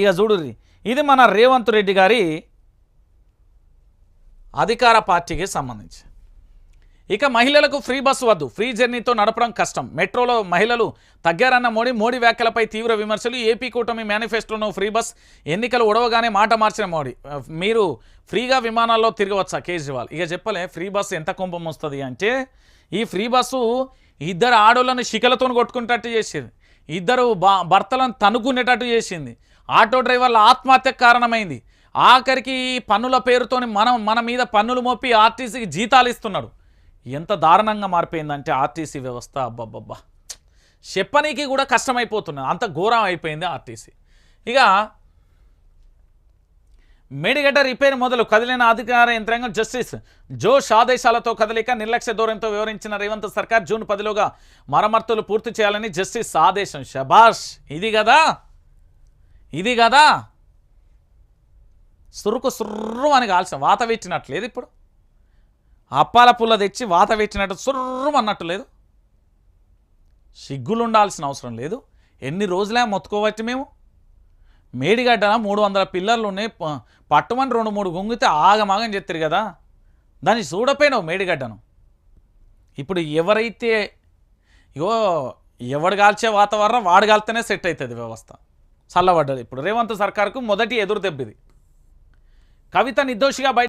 ఇక చూడుర్రి. ఇది మన రేవంత్ రెడ్డి గారి అధికార పార్టీకి సంబంధించి. ఇక మహిళలకు ఫ్రీ బస్సు వద్దు. ఫ్రీ జర్నీతో నడపడం కష్టం. మెట్రోలో మహిళలు తగ్గారన్న మోడీ మోడీ వ్యాఖ్యలపై తీవ్ర విమర్శలు. ఏపీ కూటమి మేనిఫెస్టోను ఫ్రీ బస్ ఎన్నికలు ఉడవగానే మాట మార్చిన మోడీ. మీరు ఫ్రీగా విమానాల్లో తిరగవచ్చా కేజ్రీవాల్? ఇక చెప్పలే ఫ్రీ బస్సు ఎంత కుంభం వస్తుంది అంటే ఈ ఫ్రీ బస్సు ఇద్దరు ఆడోళ్ళని శికలతో కొట్టుకునేటట్టు చేసేది ఇద్దరు భర్తలను తనుకునేటట్టు చేసింది. ఆటో డ్రైవర్ల ఆత్మహత్యకు కారణమైంది. ఆఖరికి ఈ పన్నుల పేరుతోని మనం మన మీద పన్నులు మోపి ఆర్టీసీకి జీతాలు ఇస్తున్నాడు. ఎంత దారుణంగా మారిపోయిందంటే ఆర్టీసీ వ్యవస్థ. అబ్బబ్బబ్బా. చెప్పనీకి కూడా కష్టమైపోతున్నది అంత ఘోరం అయిపోయింది ఆర్టీసీ. ఇక మేడిగడ్డ రిపేర్ మొదలు కదిలిన అధికార యంత్రాంగం జస్టిస్ జోష్ ఆదేశాలతో కదలిక నిర్లక్ష్య ధోరణితో వివరించిన రేవంత్ సర్కార్ జూన్ పదిలోగా మరమ్మతులు పూర్తి చేయాలని జస్టిస్ ఆదేశం. శభాష్ ఇది కదా? ఇది కదా? సురుకు సుర్రు అని కాల్సిన వాత పెట్టినట్లేదు ఇప్పుడు. అప్పాల పుల్ల తెచ్చి వాత పెట్టినట్టు సుర్రు అన్నట్టు లేదు. సిగ్గులు ఉండాల్సిన అవసరం లేదు. ఎన్ని రోజులే మొత్తుకోవచ్చు మేము మేడిగడ్డ మూడు వందల పిల్లర్లు ఉన్నాయి పట్టుమని రెండు మూడు గుంగితే ఆగమాగం చెప్తారు కదా. దాన్ని చూడపోయినావు మేడిగడ్డను. ఇప్పుడు ఎవరైతే ఇగో ఎవడు కాల్చే వాతావరణం వాడు కాల్తేనే సెట్ అవుతుంది వ్యవస్థ. చల్లబడ్డది. ఇప్పుడు రేవంత్ సర్కార్కు మొదటి ఎదురు దెబ్బిది. కవిత నిర్దోషిగా బయట